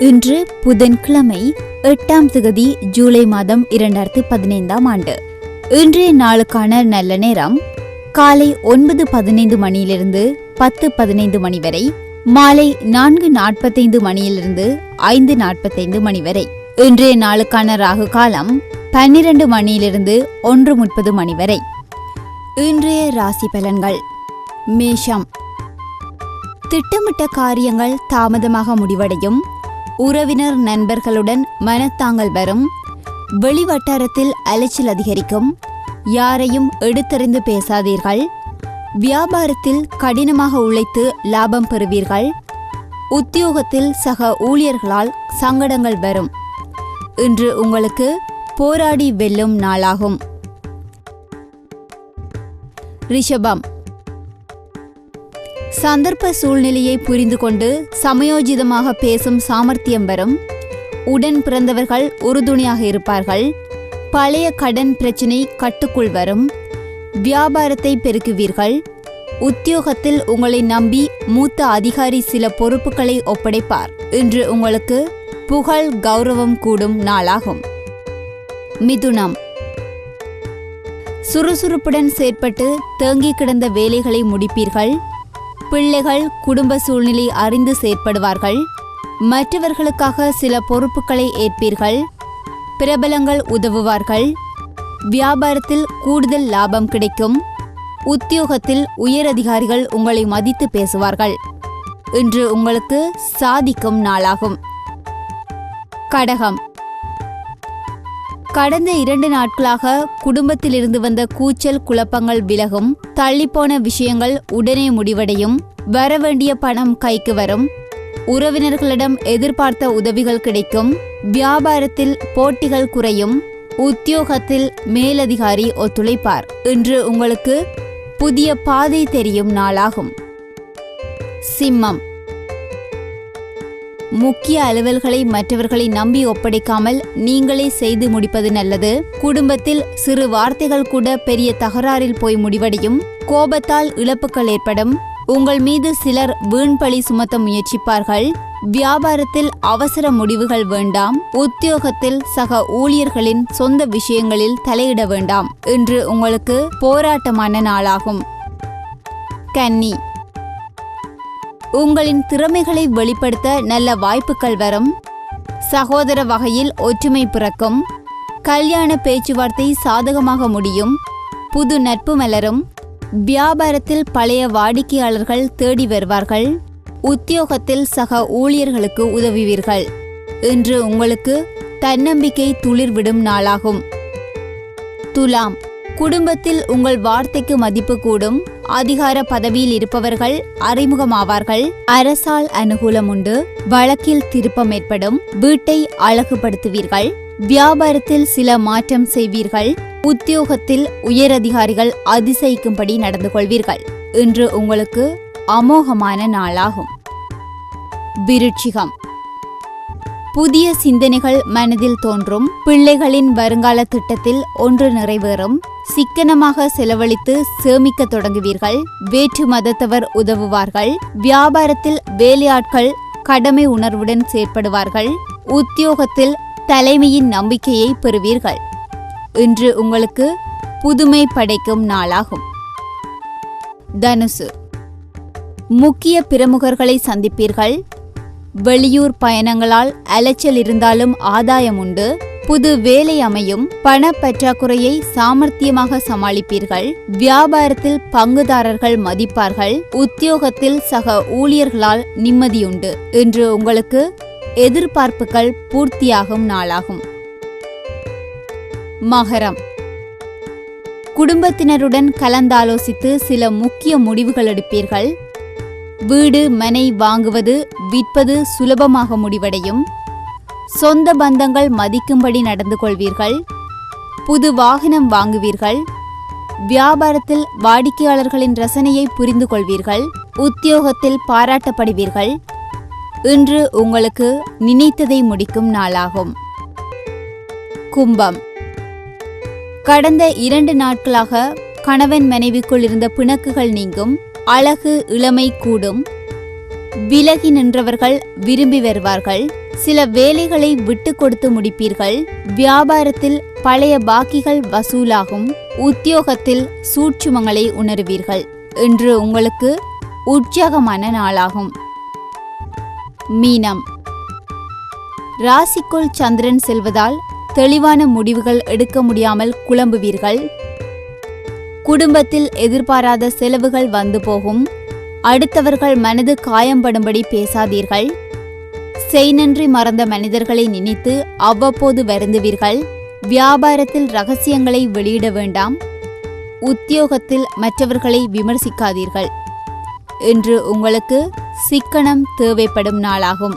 இன்று புதன்கிழமை எட்டாம் திகதி ஜூலை மாதம் இரண்டாயிரத்தி பதினைந்தாம் ஆண்டு. இன்றைய நாளுக்கான நல்ல நேரம் காலை ஒன்பது பதினைந்து மணியிலிருந்து பத்து பதினைந்து மணி வரை மாலை நான்கு நாற்பத்தைந்து மணியிலிருந்து ஐந்து நாற்பத்தைந்து மணி வரை. இன்றைய நாளுக்கான ராகு காலம் பன்னிரண்டு மணியிலிருந்து ஒன்று முப்பது மணி வரை. இன்றைய ராசி பலன்கள் மேஷம். திட்டமிட்ட காரியங்கள் தாமதமாக முடிவடையும். உறவினர் நண்பர்களுடன் மனத்தாங்கல் வரும். வெளிவட்டாரத்தில் அலைச்சல் அதிகரிக்கும். யாரையும் எடுத்தறிந்து பேசாதீர்கள். வியாபாரத்தில் கடினமாக உழைத்து லாபம் பெறுவீர்கள். உத்தியோகத்தில் சக ஊழியர்களால் சங்கடங்கள் வரும். இன்று உங்களுக்கு போராடி வெல்லும் நாளாகும். ரிஷபம் சந்தர்ப்ப சூழ்நிலையை புரிந்து கொண்டு சமயோஜிதமாக பேசும் சாமர்த்தியம் வரும் உடன் பிறந்தவர்கள் உறுதுணையாக இருப்பார்கள். பழைய கடன் பிரச்சினை கட்டுக்குள் வரும். வியாபாரத்தை பெருக்குவீர்கள். உத்தியோகத்தில் உங்களை நம்பி மூத்த அதிகாரி சில பொறுப்புகளை ஒப்படைப்பார். இன்று உங்களுக்கு புகழ் கௌரவம் கூடும் நாளாகும். மிதுனம். சுறுசுறுப்புடன் செயற்பட்டு தேங்கி கிடந்த வேலைகளை முடிப்பீர்கள். பிள்ளைகள் குடும்ப சூழ்நிலை அறிந்து செயற்படுவார்கள். மற்றவர்களுக்காக சில பொறுப்புகளை ஏற்பீர்கள். பிரபலங்கள் உதவுவார்கள். வியாபாரத்தில் கூடுதல் லாபம் கிடைக்கும். உத்தியோகத்தில் உயரதிகாரிகள் உங்களை மதித்து பேசுவார்கள். இன்று உங்களுக்கு சாதிக்கும் நாளாகும். கடகம். கடந்த இரண்டு நாட்களாக குடும்பத்திலிருந்து வந்த கூச்சல் குழப்பங்கள் விலகும். தள்ளிப்போன விஷயங்கள் உடனே முடிவடையும். வரவேண்டிய பணம் கைக்கு வரும். உறவினர்களிடம் எதிர்பார்த்த உதவிகள் கிடைக்கும். வியாபாரத்தில் போட்டிகள் குறையும். உத்தியோகத்தில் மேலதிகாரி ஒத்துழைப்பார். இன்று உங்களுக்கு புதிய பாதை தெரியும் நாளாகும். சிம்மம். முக்கிய அலுவல்களை மற்றவர்களை நம்பி ஒப்படைக்காமல் நீங்களே செய்து முடிப்பது நல்லது. குடும்பத்தில் சிறு வார்த்தைகள் கூட பெரிய தகராறில் போய் முடிவடையும். கோபத்தால் இழப்புகள் ஏற்படும். உங்கள் மீது சிலர் வீண்பழி சுமத்த முயற்சிப்பார்கள். வியாபாரத்தில் அவசர முடிவுகள் வேண்டாம். உத்தியோகத்தில் சக ஊழியர்களின் சொந்த விஷயங்களில் தலையிட வேண்டாம். இன்று உங்களுக்கு போராட்டமான நாளாகும். கன்னி. உங்களின் திறமைகளை வெளிப்படுத்த நல்ல வாய்ப்புகள் வரும். சகோதர வகையில் ஒற்றுமை பிறக்கும். கல்யாண பேச்சுவார்த்தை சாதகமாக முடியும். புது நட்பு மலரும். வியாபாரத்தில் பழைய வாடிக்கையாளர்கள் தேடி வருவார்கள். உத்தியோகத்தில் சக ஊழியர்களுக்கு உதவுவீர்கள். இன்று உங்களுக்கு தன்னம்பிக்கை துளிர்விடும் நாளாகும். துலாம். குடும்பத்தில் உங்கள் வார்த்தைக்கு மதிப்பு கூடும். அதிகார பதவியில் இருப்பவர்கள் அறிமுகமாவார்கள். அரசால் அனுகூலம் உண்டு. வழக்கில் திருப்பம் ஏற்படும். வீட்டை அழகுபடுத்துவீர்கள். வியாபாரத்தில் சில மாற்றம் செய்வீர்கள். உத்தியோகத்தில் உயரதிகாரிகள் அதிசயிக்கும்படி நடந்து கொள்வீர்கள் இன்று உங்களுக்கு அமோகமான நாளாகும். விருட்சிகம் புதிய சிந்தனைகள் மனதில் தோன்றும். பிள்ளைகளின் வருங்கால திட்டத்தில் ஒன்று நிறைவேறும். சிக்கனமாக செலவழித்து சேமிக்க தொடங்குவீர்கள். வேற்று மதத்தவர் உதவுவார்கள். வியாபாரத்தில் வேலையாட்கள் கடமை உணர்வுடன் செயற்படுவார்கள். உத்தியோகத்தில் தலைமையின் நம்பிக்கையை பெறுவீர்கள். இன்று உங்களுக்கு புதுமை படைக்கும் நாளாகும். தனுசு. முக்கிய பிரமுகர்களை சந்திப்பீர்கள். வெளியூர் பயணங்களால் அலைச்சல் இருந்தாலும் ஆதாயம் உண்டு. புது வேலை அமையும். பண பற்றாக்குறையை சாமர்த்தியமாக சமாளிப்பீர்கள். வியாபாரத்தில் பங்குதாரர்கள் மதிப்பார்கள். உத்தியோகத்தில் சக ஊழியர்களால் நிம்மதியுண்டு இன்று உங்களுக்கு எதிர்பார்ப்புகள் பூர்த்தியாகும் நாளாகும். மகரம். குடும்பத்தினருடன் கலந்தாலோசித்து சில முக்கிய முடிவுகள் எடுப்பீர்கள். வீடு மனை வாங்குவது விற்பது சுலபமாக முடிவடையும். சொந்த பந்தங்கள் மதிக்கும்படி நடந்து கொள்வீர்கள். புது வாகனம் வாங்குவீர்கள். வியாபாரத்தில் வாடிக்கையாளர்களின் ரசனையை புரிந்து கொள்வீர்கள். உத்தியோகத்தில் பாராட்டப்படுவீர்கள். இன்று உங்களுக்கு நினைத்ததை முடிக்கும் நாளாகும். கும்பம். கடந்த இரண்டு நாட்களாக கணவன் மனைவிக்குள் இருந்த பிணக்குகள் நீங்கும். அழகு இளமை கூடும். விலகி நின்றவர்கள் விரும்பி வருவார்கள். சில வேலைகளை விட்டு கொடுத்து முடிப்பீர்கள். வியாபாரத்தில் பழைய பாக்கிகள் வசூலாகும். உத்தியோகத்தில் சூட்சுமங்களை உணருவீர்கள். இன்று உங்களுக்கு உற்சாகமான நாளாகும். மீனம். ராசிக்குள் சந்திரன் செல்வதால் தெளிவான முடிவுகள் எடுக்க முடியாமல் குழம்புவீர்கள். குடும்பத்தில் எதிர்பாராத செலவுகள் வந்து போகும். அடுத்தவர்கள் மனது காயம்படும்படி பேசாதீர்கள். செய்நன்றி மறந்த மனிதர்களை நினைத்து அவ்வப்போது வருந்துவீர்கள். வியாபாரத்தில் ரகசியங்களை வெளியிட வேண்டாம். உத்தியோகத்தில் மற்றவர்களை விமர்சிக்காதீர்கள். இன்று உங்களுக்கு சிக்கனம் தேவைப்படும் நாளாகும்.